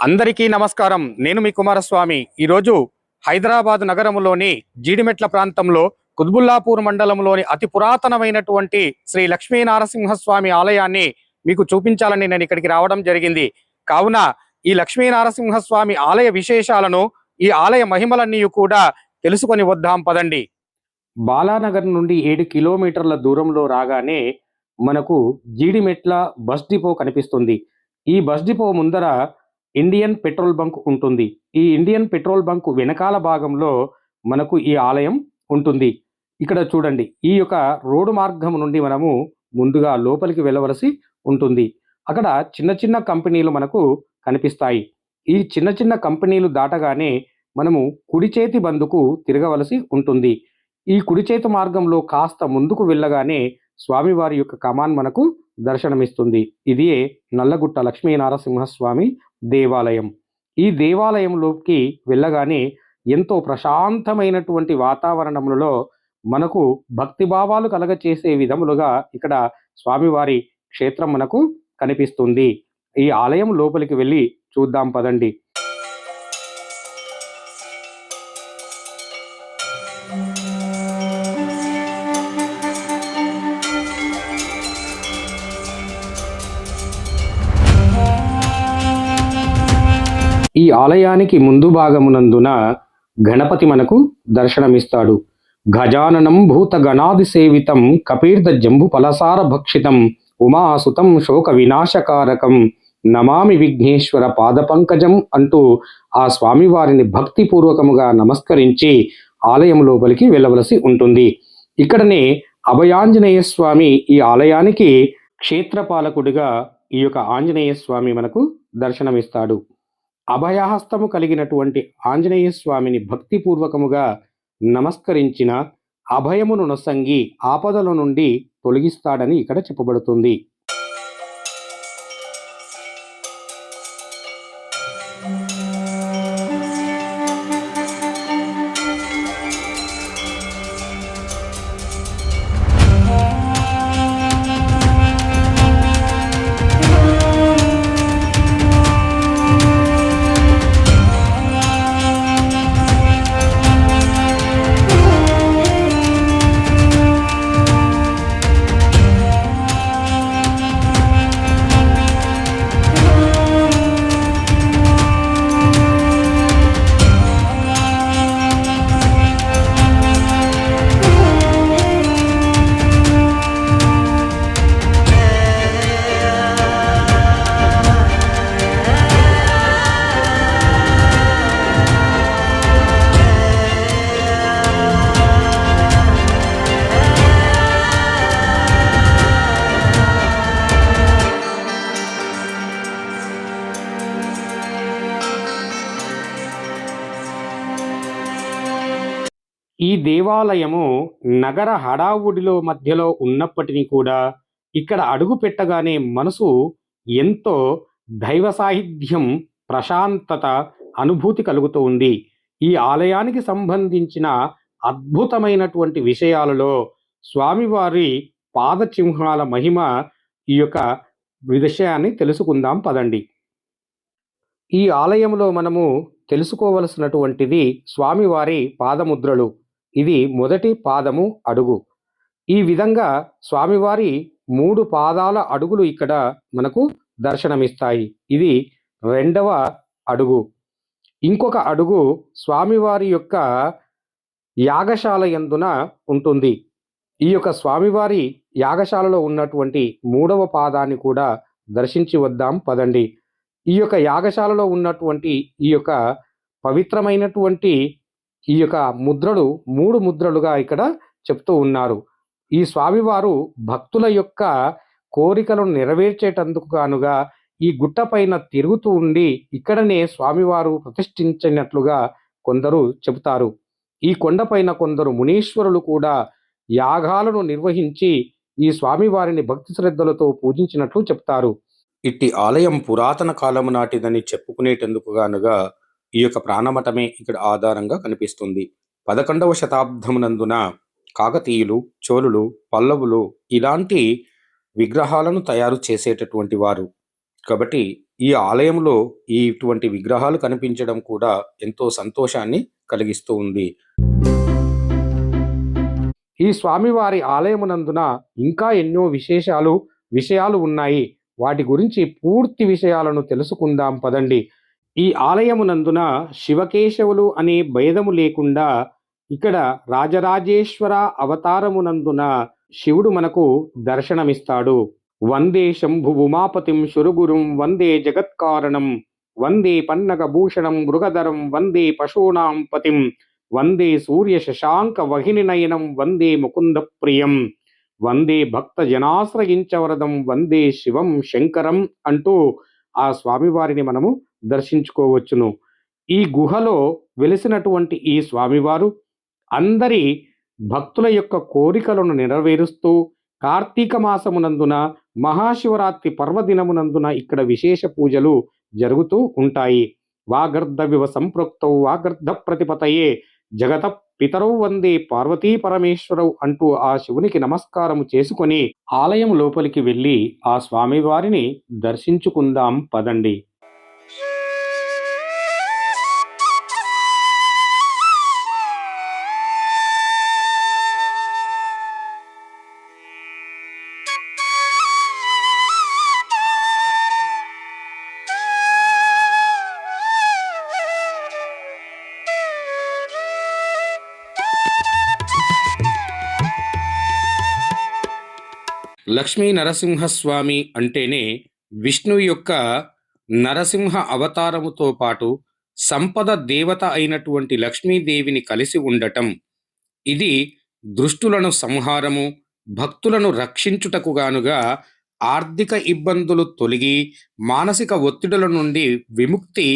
అందరికీ నమస్కారం. నేను మీ కుమారస్వామి. ఈరోజు హైదరాబాద్ నగరంలోని జీడిమెట్ల ప్రాంతంలో కుత్బుల్లాపూర్ మండలంలోని అతి పురాతనమైనటువంటి శ్రీ లక్ష్మీ నారసింహస్వామి ఆలయాన్ని మీకు చూపించాలని నేను ఇక్కడికి రావడం జరిగింది. కావున ఈ లక్ష్మీ నారసింహస్వామి ఆలయ విశేషాలను ఈ ఆలయ మహిమలన్నీ కూడా తెలుసుకొని వద్దాం పదండి. బాలానగర్ నుండి ఏడు కిలోమీటర్ల దూరంలో రాగానే మనకు జీడిమెట్ల బస్ డిపో కనిపిస్తుంది. ఈ బస్ డిపో ముందర ఇండియన్ పెట్రోల్ బంక్ ఉంటుంది. ఈ ఇండియన్ పెట్రోల్ బంక్ వెనకాల భాగంలో మనకు ఈ ఆలయం ఉంటుంది. ఇక్కడ చూడండి ఈ యొక్క రోడ్డు మార్గం నుండి మనము ముందుగా లోపలికి వెళ్ళవలసి ఉంటుంది. అక్కడ చిన్న చిన్న కంపెనీలు మనకు కనిపిస్తాయి. ఈ చిన్న చిన్న కంపెనీలు దాటగానే మనము కుడి చేతి బందుకు తిరగవలసి ఉంటుంది. ఈ కుడి చేతి మార్గంలో కాస్త ముందుకు వెళ్ళగానే స్వామివారి యొక్క కమాన్ మనకు దర్శనమిస్తుంది. ఇది నల్లగుట్ట లక్ష్మీనారసింహస్వామి దేవాలయం. ఈ దేవాలయంలోకి వెళ్ళగానే ఎంతో ప్రశాంతమైనటువంటి వాతావరణంలో మనకు భక్తి భావాలు కలగచేసే విధములుగా ఇక్కడ స్వామివారి క్షేత్రం మనకు కనిపిస్తుంది. ఈ ఆలయం లోపలికి వెళ్ళి చూద్దాం పదండి. ఈ ఆలయానికి ముందు భాగమునందున గణపతి మనకు దర్శనమిస్తాడు. గజాననం భూత గణాది సేవితం కపీర్ద జంబు పలసార భక్షితం ఉమాసుతం శోక వినాశకారకం నమామి విఘ్నేశ్వర పాదపంకజం అంటూ ఆ స్వామివారిని భక్తిపూర్వకముగా నమస్కరించి ఆలయం లోపలికి వెళ్ళవలసి ఉంటుంది. ఇక్కడనే అభయాంజనేయ స్వామి ఈ ఆలయానికి క్షేత్రపాలకుడిగా ఈ యొక్క ఆంజనేయ స్వామి మనకు దర్శనమిస్తాడు. అభయహస్తము కలిగినటువంటి ఆంజనేయ స్వామిని భక్తిపూర్వకముగా నమస్కరించిన అభయమును నొసంగి ఆపదల నుండి తొలగిస్తాడని ఇక్కడ చెప్పబడుతుంది. దేవాలయము నగర హడావుడిలో మధ్యలో ఉన్నప్పటినీ కూడా ఇక్కడ అడుగు పెట్టగానే మనసు ఎంతో దైవ సాహిత్యం ప్రశాంతత అనుభూతి కలుగుతూ ఉంది. ఈ ఆలయానికి సంబంధించిన అద్భుతమైనటువంటి విషయాలలో స్వామివారి పాదచిహ్నాల మహిమ ఈ యొక్క విషయాన్ని తెలుసుకుందాం పదండి. ఈ ఆలయంలో మనము తెలుసుకోవలసినటువంటిది స్వామివారి పాదముద్రలు. ఇది మొదటి పాదము అడుగు. ఈ విధంగా స్వామివారి మూడు పాదాల అడుగులు ఇక్కడ మనకు దర్శనమిస్తాయి. ఇది రెండవ అడుగు. ఇంకొక అడుగు స్వామివారి యొక్క యాగశాల యందున ఉంటుంది. ఈ యొక్క స్వామివారి యాగశాలలో ఉన్నటువంటి మూడవ పాదాన్ని కూడా దర్శించి వద్దాం పదండి. ఈ యొక్క యాగశాలలో ఉన్నటువంటి ఈ యొక్క పవిత్రమైనటువంటి ఈ యొక్క ముద్రలు మూడు ముద్రలుగా ఇక్కడ చెప్తూ ఉన్నారు. ఈ స్వామివారు భక్తుల యొక్క కోరికలను నెరవేర్చేటందుకు గానుగా ఈ గుట్ట పైన తిరుగుతూ ఉండి ఇక్కడనే స్వామివారు ప్రతిష్ఠించినట్లుగా కొందరు చెబుతారు. ఈ కొండపైన కొందరు మునీశ్వరులు కూడా యాగాలను నిర్వహించి ఈ స్వామివారిని భక్తి శ్రద్ధలతో పూజించినట్లు చెప్తారు. ఇట్టి ఆలయం పురాతన కాలము నాటిదని చెప్పుకునేటందుకు గానుగా ఈ యొక్క ప్రాణమఠమే ఇక్కడ ఆధారంగా కనిపిస్తుంది. పదకొండవ శతాబ్దమునందున కాకతీయులు చోళులు పల్లవులు ఇలాంటి విగ్రహాలను తయారు చేసేటటువంటి వారు. కాబట్టి ఈ ఆలయంలో ఈ ఇటువంటి విగ్రహాలు కనిపించడం కూడా ఎంతో సంతోషాన్ని కలిగిస్తూ ఉంది. ఈ స్వామివారి ఆలయమునందున ఇంకా ఎన్నో విశేషాలు విషయాలు ఉన్నాయి. వాటి గురించి పూర్తి విషయాలను తెలుసుకుందాం పదండి. ఈ ఆలయమునందున శివకేశవులు అనే భేదము లేకుండా ఇక్కడ రాజరాజేశ్వర అవతారమునందున శివుడు మనకు దర్శనమిస్తాడు. వందే శంభు ఉమాపతిం శురుగురుం వందే జగత్కారణం వందే పన్నగ భూషణం మృగధరం వందే పశూనాం పతిం వందే సూర్య శశాంక వహిని నయనం వందే ముకుంద ప్రియం వందే భక్త జనాశ్రయించవరదం వందే శివం శంకరం అంటూ ఆ స్వామివారిని మనము దర్శించుకోవచ్చును. ఈ గుహలో వెలిసినటువంటి ఈ స్వామివారు అందరి భక్తుల యొక్క కోరికలను నెరవేరుస్తూ కార్తీక మాసమునందున మహాశివరాత్రి పర్వదినమునందున ఇక్కడ విశేష పూజలు జరుగుతూ ఉంటాయి. వాగర్ధ వివ సంప్రోక్త వాగర్ధ ప్రతిపతయే జగత పితరౌ వందే పార్వతీ పరమేశ్వరౌ అంటూ ఆ శివునికి నమస్కారము చేసుకొని ఆలయం లోపలికి వెళ్ళి ఆ స్వామివారిని దర్శించుకుందాం పదండి. లక్ష్మీ నరసింహస్వామి అంటేనే విష్ణువు యొక్క నరసింహ అవతారముతో పాటు సంపద దేవత అయినటువంటి లక్ష్మీదేవిని కలిసి ఉండటం. ఇది దృష్టులను సంహారము భక్తులను రక్షించుటకు గానుగా ఆర్థిక ఇబ్బందులు తొలగి మానసిక ఒత్తిడుల నుండి విముక్తి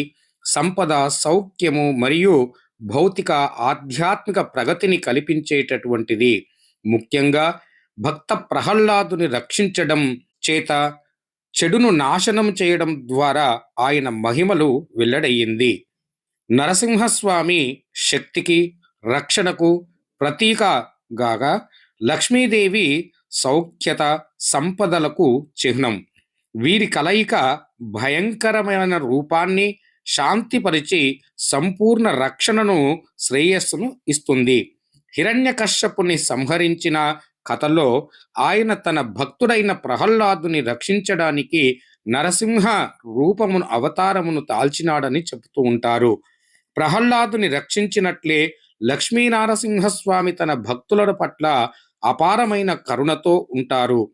సంపద సౌఖ్యము మరియు భౌతిక ఆధ్యాత్మిక ప్రగతిని కల్పించేటటువంటిది. ముఖ్యంగా భక్త ప్రహ్లాదుని రక్షించడం చేత చెడును నాశనం చేయడం ద్వారా ఆయన మహిమలు వెల్లడయ్యింది. నరసింహస్వామి శక్తికి రక్షణకు ప్రతీకగాగా లక్ష్మీదేవి సౌఖ్యత సంపదలకు చిహ్నం. వీరి కలయిక భయంకరమైన రూపాన్ని శాంతిపరిచి సంపూర్ణ రక్షణను శ్రేయస్సును ఇస్తుంది. హిరణ్యకశ్యపుని సంహరించిన కథలో ఆయన తన భక్తుడైన ప్రహ్లాదుని రక్షించడానికి నరసింహ రూపమును అవతారమును తాల్చినాడని చెబుతూ ఉంటారు. ప్రహ్లాదుని రక్షించినట్లే లక్ష్మీనారసింహస్వామి తన భక్తుల పట్ల అపారమైన కరుణతో ఉంటారు.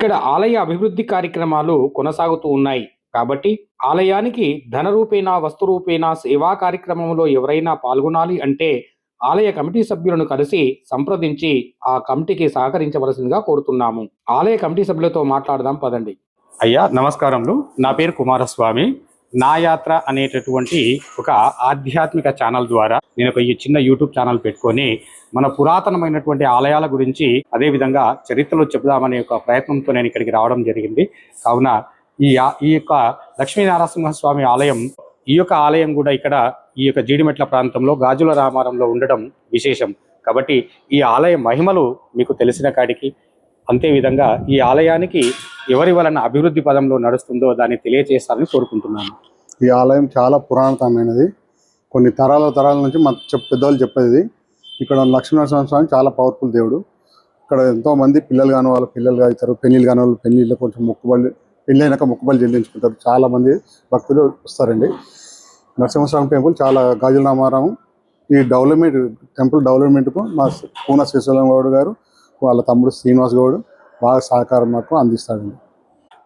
ఇక్కడ ఆలయ అభివృద్ధి కార్యక్రమాలు కొనసాగుతూ ఉన్నాయి. కాబట్టి ఆలయానికి ధన రూపేణా వస్తు రూపేణా సేవా కార్యక్రమంలో ఎవరైనా పాల్గొనాలి అంటే ఆలయ కమిటీ సభ్యులను కలిసి సంప్రదించి ఆ కమిటీకి సహకరించవలసిందిగా కోరుతున్నాము. ఆలయ కమిటీ సభ్యులతో మాట్లాడదాం పదండి. అయ్యా నమస్కారములు. నా పేరు కుమారస్వామి. నా యాత్ర అనేటటువంటి ఒక ఆధ్యాత్మిక ఛానల్ ద్వారా నేను ఒక ఈ చిన్న యూట్యూబ్ ఛానల్ పెట్టుకొని మన పురాతనమైనటువంటి ఆలయాల గురించి అదే విధంగా చరిత్రలో చెబుదామనే ఒక ప్రయత్నంతో నేను ఇక్కడికి రావడం జరిగింది. కావున ఈ ఈ యొక్క లక్ష్మీనారాయణసింహస్వామి ఆలయం ఈ యొక్క ఆలయం కూడా ఇక్కడ ఈ యొక్క జీడిమెట్ల ప్రాంతంలో గాజుల రామారంలో ఉండడం విశేషం. కాబట్టి ఈ ఆలయ మహిమలు మీకు తెలిసిన కాడికి అంతే విధంగా ఈ ఆలయానికి ఎవరి వలన అభివృద్ధి పదంలో నడుస్తుందో దాన్ని తెలియజేస్తారని కోరుకుంటున్నాను. ఈ ఆలయం చాలా పురాతనమైనది. కొన్ని తరాల తరాల నుంచి మన చెప్ పెద్దవాళ్ళు చెప్పేది ఇక్కడ లక్ష్మీనరసింహ స్వామి చాలా పవర్ఫుల్ దేవుడు. ఇక్కడ ఎంతో మంది పిల్లలు కాని వాళ్ళు పిల్లలు అవుతారు పెళ్ళిళ్ళు కాని వాళ్ళు పెళ్ళిళ్ళు కొంచెం మొక్కుబళ్ళు పెళ్ళి అయినాక మొక్కుబళ్ళు చెల్లించుకుంటారు. చాలా మంది భక్తులు వస్తారండి. నరసింహస్వామి టెంపుల్ చాలా గాజుల రామారావు ఈ డెవలప్మెంట్ టెంపుల్ డెవలప్మెంట్కు మా పూనా శ్రీశైలం గౌడ్ గారు వాళ్ళ తమ్ముడు శ్రీనివాస్ గౌడ్ బాగా సహకారం మాకు అందిస్తాడండి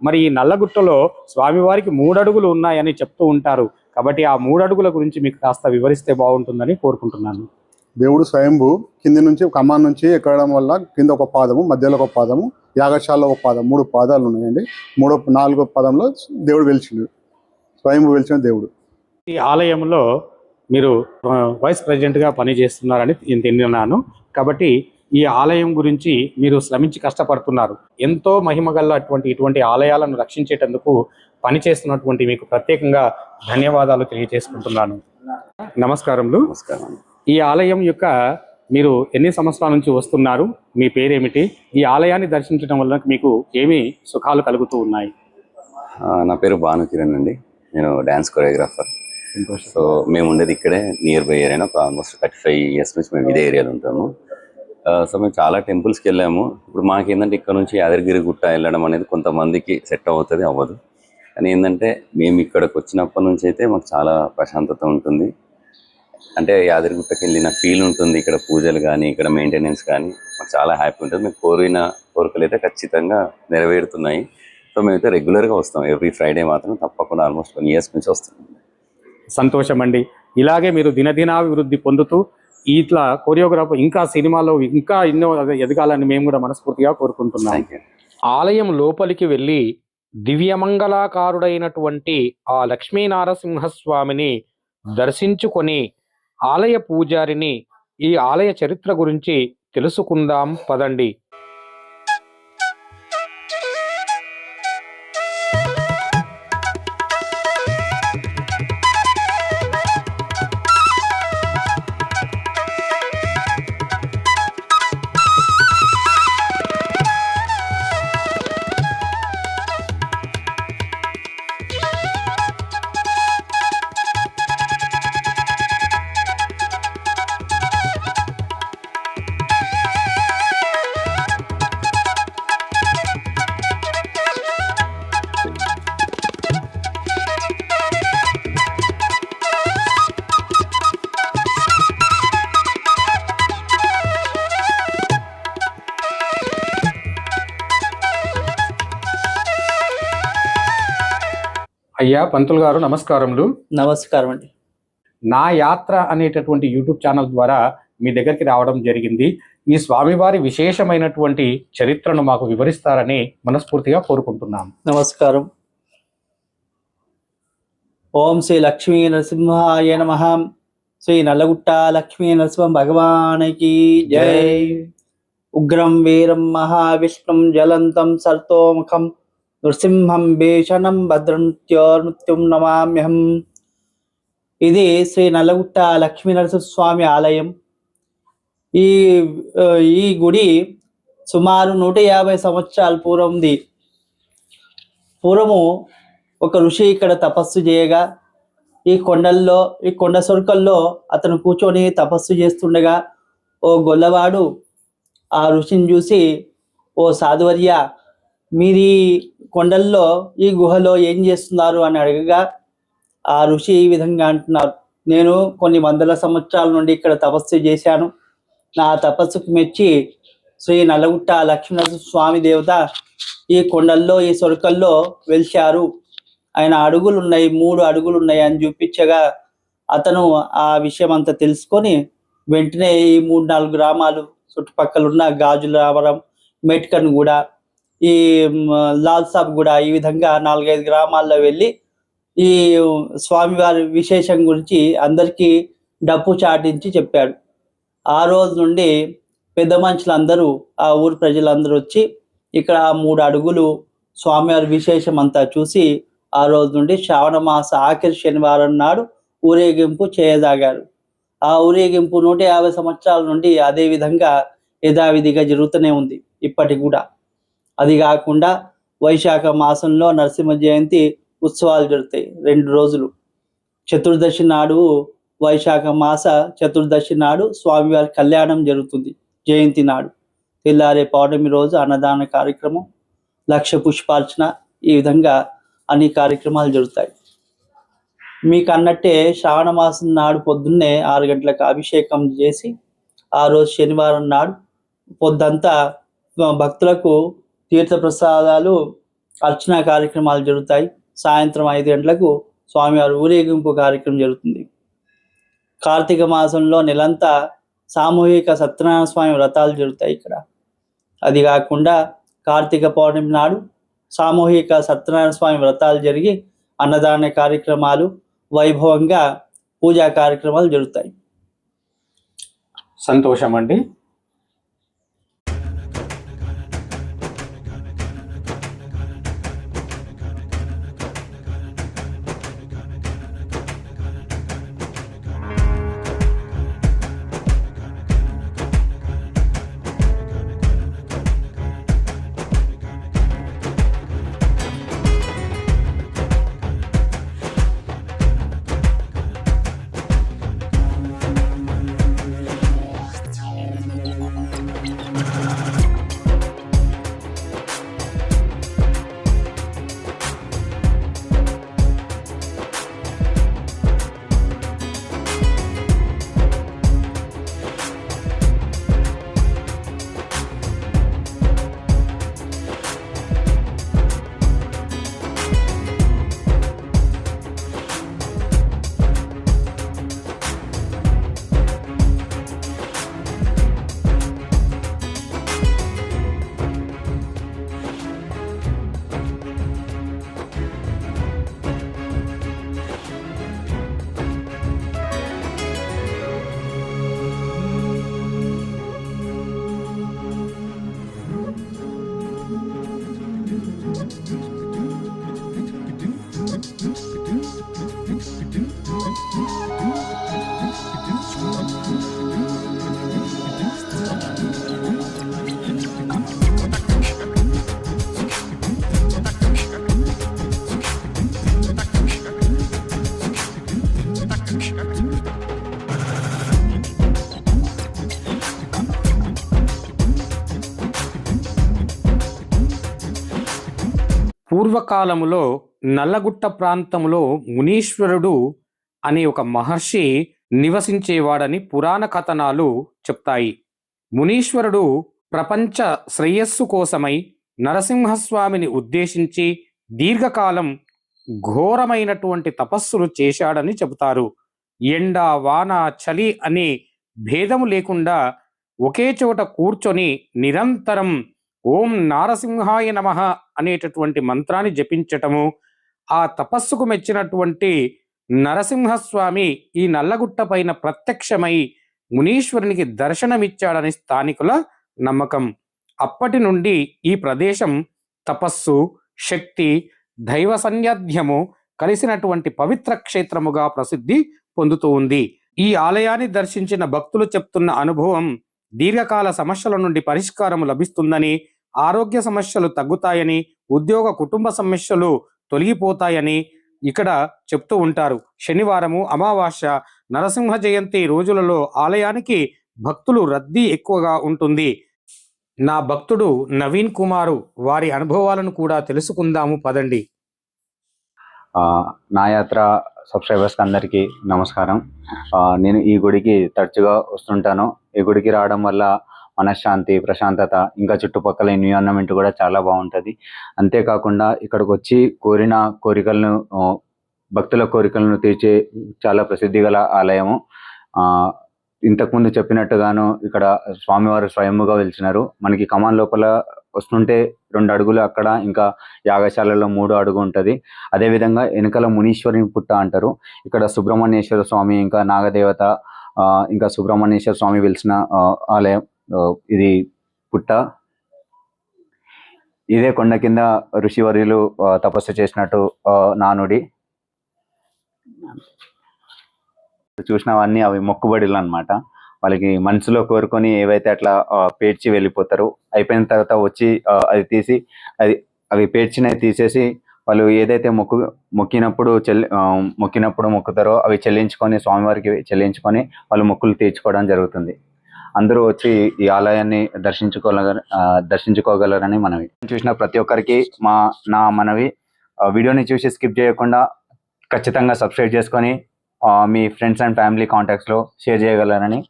మరి ఈ నల్లగుట్టలో స్వామివారికి మూడడుగులు ఉన్నాయని చెప్తూ ఉంటారు. కాబట్టి ఆ మూడడుగుల గురించి మీకు కాస్త వివరిస్తే బాగుంటుందని కోరుకుంటున్నాను. దేవుడు స్వయంభూ కింది నుంచి కమాన్ నుంచి ఎక్కడం వల్ల కింద ఒక పాదము మధ్యలో ఒక పాదము యాగశాలలో ఒక పాదం మూడు పాదాలు ఉన్నాయండి. మూడో నాలుగో పాదంలో దేవుడు వెలిచిండు. స్వయంభూ వెలిచిన దేవుడు. ఈ ఆలయంలో మీరు వైస్ ప్రెసిడెంట్గా పనిచేస్తున్నారని నేను తిన్నాను కాబట్టి ఈ ఆలయం గురించి మీరు శ్రమించి కష్టపడుతున్నారు. ఎంతో మహిమగల అటువంటి ఇటువంటి ఆలయాలను రక్షించేటందుకు పనిచేస్తున్నటువంటి మీకు ప్రత్యేకంగా ధన్యవాదాలు తెలియజేసుకుంటున్నాను. నమస్కారములు. నమస్కారం. ఈ ఆలయం యొక్క మీరు ఎన్ని సంవత్సరాల నుంచి వస్తున్నారు? మీ పేరేమిటి? ఈ ఆలయాన్ని దర్శించడం వల్ల మీకు ఏమి సుఖాలు కలుగుతూ ఉన్నాయి? నా పేరు భాను కిరణ్ అండి. నేను డ్యాన్స్ కొరియోగ్రాఫర్. సో మేము ఉండేది ఇక్కడే నియర్ బై ఏరియా ఒక ఆల్మోస్ట్ థర్టీ ఫైవ్ ఇయర్స్ నుంచి మేము ఇదే ఏరియాలో ఉంటాము. సో మేము చాలా టెంపుల్స్కి వెళ్ళాము. ఇప్పుడు మాకు ఏంటంటే ఇక్కడ నుంచి యాదగిరి గుట్ట వెళ్ళడం అనేది కొంతమందికి సెట్ అవుతుంది అవ్వదు. కానీ ఏంటంటే మేము ఇక్కడికి వచ్చినప్పటి నుంచి అయితే మాకు చాలా ప్రశాంతత ఉంటుంది. అంటే యాదగిరిగుట్టకి వెళ్ళిన ఫీల్ ఉంటుంది. ఇక్కడ పూజలు కానీ ఇక్కడ మెయింటెనెన్స్ కానీ మాకు చాలా హ్యాపీ ఉంటుంది. మేము కోరిన కోరికలు అయితే ఖచ్చితంగా నెరవేరుతున్నాయి. సో మేమైతే రెగ్యులర్గా వస్తాం. ఎవ్రీ ఫ్రైడే మాత్రం తప్పకుండా ఆల్మోస్ట్ వన్ ఇయర్స్ నుంచి వస్తుంది సంతోషం అండి ఇలాగే మీరు దినదినాభివృద్ధి పొందుతూ ఇట్లా కొరియోగ్రాఫర్ ఇంకా సినిమాలో ఇంకా ఎన్నో ఎదగాలని మేము కూడా మనస్ఫూర్తిగా కోరుకుంటున్నాం. ఆలయం లోపలికి వెళ్ళి దివ్యమంగళాకారుడైనటువంటి ఆ లక్ష్మీనారసింహస్వామిని దర్శించుకొని ఆలయ పూజారిని ఈ ఆలయ చరిత్ర గురించి తెలుసుకుందాం. పదండి. అయ్యా పంతులు గారు నమస్కారములు. నమస్కారం అండి. నా యాత్ర అనేటటువంటి యూట్యూబ్ ఛానల్ ద్వారా మీ దగ్గరికి రావడం జరిగింది. ఈ స్వామివారి విశేషమైనటువంటి చరిత్రను మాకు వివరిస్తారని మనస్ఫూర్తిగా కోరుకుంటున్నాం. నమస్కారం. ఓం శ్రీ లక్ష్మీ నరసింహాయ నమ. శ్రీ నల్లగుట్ట లక్ష్మీ నరసింహ భగవానికి జై. ఉగ్రం వీరం మహావిష్ణుం జలంతం సర్తోముఖం నృసింహం భీషణం భద్రంత్యోర్మృత్యుం నమామ్యహం ఇది శ్రీ నల్లగుట్ట లక్ష్మీ నరసింహస్వామి ఆలయం ఈ ఈ గుడి సుమారు నూట యాభై సంవత్సరాల పూర్వంది పూర్వము ఒక ఋషి ఇక్కడ తపస్సు చేయగా ఈ కొండల్లో ఈ కొండ సొరకల్లో అతను కూర్చొని తపస్సు చేస్తుండగా ఓ గొల్లవాడు ఆ ఋషిని చూసి ఓ సాధువర్య మీరు కొండల్లో ఈ గుహలో ఏం చేస్తున్నారు అని అడగగా ఆ ఋషి ఈ విధంగా అంటున్నారు నేను కొన్ని వందల సంవత్సరాల నుండి ఇక్కడ తపస్సు చేశాను. నా తపస్సుకు మెచ్చి శ్రీ నల్లగుట్ట లక్ష్మణ స్వామి దేవత ఈ కొండల్లో ఈ సొరకల్లో వెలిచారు ఆయన అడుగులు ఉన్నాయి మూడు అడుగులు ఉన్నాయి అని చూపించగా అతను ఆ విషయం అంతా తెలుసుకొని వెంటనే ఈ మూడు నాలుగు గ్రామాలు చుట్టుపక్కల ఉన్న గాజులవరం మెట్కన్ కూడా ఈ లాల్ సాబ్ కూడా ఈ విధంగా నాలుగైదు గ్రామాల్లో వెళ్ళి ఈ స్వామివారి విశేషం గురించి అందరికీ డప్పు చాటించి చెప్పాడు. ఆ రోజు నుండి పెద్ద మనుషులందరూ ఆ ఊరు ప్రజలందరూ వచ్చి ఇక్కడ మూడు అడుగులు స్వామివారి విశేషం అంతా చూసి ఆ రోజు నుండి శ్రావణ మాస ఆఖరి శనివారం నాడు ఊరేగింపు చేయసాగారు. ఆ ఊరేగింపు నూట యాభై సంవత్సరాల నుండి అదే విధంగా యథావిధిగా జరుగుతూనే ఉంది. ఇప్పటికి కూడా అది కాకుండా వైశాఖ మాసంలో నరసింహ జయంతి ఉత్సవాలు జరుగుతాయి రెండు రోజులు. చతుర్దశి నాడు వైశాఖ మాస చతుర్దశి నాడు స్వామివారి కళ్యాణం జరుగుతుంది జయంతి నాడు. తెల్లారే పౌర్ణమి రోజు అన్నదాన కార్యక్రమం లక్ష పుష్పార్చన ఈ విధంగా అన్ని కార్యక్రమాలు జరుగుతాయి. మీకు అన్నట్టే శ్రావణ మాసం నాడు పొద్దున్నే ఆరు గంటలకు అభిషేకం చేసి ఆ రోజు శనివారం నాడు పొద్దంతా భక్తులకు తీర్థ ప్రసాదాలు అర్చనా కార్యక్రమాలు జరుగుతాయి. సాయంత్రం ఐదు గంటలకు స్వామివారి ఊరేగింపు కార్యక్రమం జరుగుతుంది. కార్తీక మాసంలో నెలంతా సామూహిక సత్యనారాయణ స్వామి వ్రతాలు జరుగుతాయి ఇక్కడ. అది కాకుండా కార్తీక పౌర్ణమి నాడు సామూహిక సత్యనారాయణ స్వామి వ్రతాలు జరిగి అన్నదాన కార్యక్రమాలు వైభవంగా పూజా కార్యక్రమాలు జరుగుతాయి. సంతోషం అండి పూర్వకాలములో నల్లగుట్ట ప్రాంతంలో మునీశ్వరుడు అనే ఒక మహర్షి నివసించేవాడని పురాణ కథనాలు చెప్తాయి. మునీశ్వరుడు ప్రపంచ శ్రేయస్సు కోసమై నరసింహస్వామిని ఉద్దేశించి దీర్ఘకాలం ఘోరమైనటువంటి తపస్సులు చేశాడని చెబుతారు. ఎండ వాన చలి అనే భేదము లేకుండా ఒకే చోట కూర్చొని నిరంతరం ఓం నారసింహాయ నమః అనేటటువంటి మంత్రాన్ని జపించటము ఆ తపస్సుకు మెచ్చినటువంటి నరసింహస్వామి ఈ నల్లగుట్ట పైన ప్రత్యక్షమై మునీశ్వరునికి దర్శనమిచ్చాడని స్థానికుల నమ్మకం. అప్పటి నుండి ఈ ప్రదేశం తపస్సు శక్తి దైవ సన్యాధ్యము కలిసినటువంటి పవిత్ర క్షేత్రముగా ప్రసిద్ధి పొందుతూ ఉంది. ఈ ఆలయాన్ని దర్శించిన భక్తులు చెప్తున్న అనుభవం దీర్ఘకాల సమస్యల నుండి పరిష్కారం లభిస్తుందని ఆరోగ్య సమస్యలు తగ్గుతాయని ఉద్యోగ కుటుంబ సమస్యలు తొలగిపోతాయని ఇక్కడ చెప్తూ ఉంటారు. శనివారము అమావాస్య నరసింహ జయంతి రోజులలో ఆలయానికి భక్తులు రద్దీ ఎక్కువగా ఉంటుంది. నా భక్తుడు నవీన్ కుమారు వారి అనుభవాలను కూడా తెలుసుకుందాము పదండి. నా యాత్ర సబ్స్క్రైబర్స్కి అందరికీ నమస్కారం. నేను ఈ గుడికి తరచుగా వస్తుంటాను. ఈ గుడికి రావడం వల్ల మనశ్శాంతి ప్రశాంతత ఇంకా చుట్టుపక్కల ఎన్విరాన్మెంట్ కూడా చాలా బాగుంటుంది. అంతేకాకుండా ఇక్కడికి వచ్చి కోరిన కోరికలను భక్తుల కోరికలను తీర్చే చాలా ప్రసిద్ధి గల ఆలయము. ఇంతకుముందు చెప్పినట్టుగాను ఇక్కడ స్వామివారు స్వయముగా వెలిచినారు. మనకి కమాన్ లోపల వస్తుంటే రెండు అడుగులు అక్కడ ఇంకా యాగశాలలో మూడు అడుగు ఉంటుంది. అదేవిధంగా వెనకాల మునీశ్వరిని పుట్ట అంటారు. ఇక్కడ సుబ్రహ్మణ్యేశ్వర స్వామి ఇంకా నాగదేవత ఇంకా సుబ్రహ్మణ్యేశ్వర స్వామి వెలిసిన ఆలయం. ఇది పుట్ట. ఇదే కొండ కింద ఋషివర్యులు తపస్సు చేసినట్టు నానుడి. చూసినవన్నీ అవి మొక్కుబడులు అనమాట వాళ్ళకి మనసులో కోరుకొని ఏవైతే అట్లా పేర్చి వెళ్ళిపోతారు అయిపోయిన తర్వాత వచ్చి అది తీసి అది అవి పేర్చినవి తీసేసి వాళ్ళు ఏదైతే మొక్కు మొక్కినప్పుడు చెల్లి మొక్కినప్పుడు మొక్కుతారో అవి చెల్లించుకొని స్వామివారికి చెల్లించుకొని వాళ్ళు మొక్కులు తీర్చుకోవడం జరుగుతుంది. అందరూ వచ్చి ఈ ఆలయాన్ని దర్శించుకోగల దర్శించుకోగలరని మనవి. చూసిన ప్రతి ఒక్కరికి మా నా మనవి. వీడియోని చూసి స్కిప్ చేయకుండా ఖచ్చితంగా సబ్స్క్రైబ్ చేసుకొని మీ ఫ్రెండ్స్ అండ్ ఫ్యామిలీ కాంటాక్ట్స్లో షేర్ చేయగలరని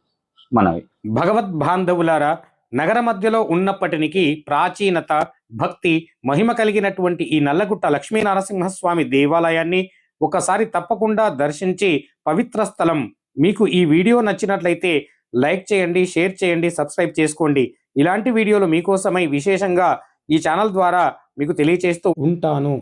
మనవి. భగవద్ బాంధవులారా నగర మధ్యలో ఉన్నప్పటికీ ప్రాచీనత భక్తి మహిమ కలిగినటువంటి ఈ నల్లగుట్ట లక్ష్మీ నరసింహస్వామి దేవాలయాన్ని ఒకసారి తప్పకుండా దర్శించి పవిత్ర స్థలం. మీకు ఈ వీడియో నచ్చినట్లయితే లైక్ చేయండి షేర్ చేయండి సబ్స్క్రైబ్ చేసుకోండి. ఇలాంటి వీడియోలు మీకోసమై విశేషంగా ఈ ఛానల్ ద్వారా మీకు తెలియచేస్తూ ఉంటాను.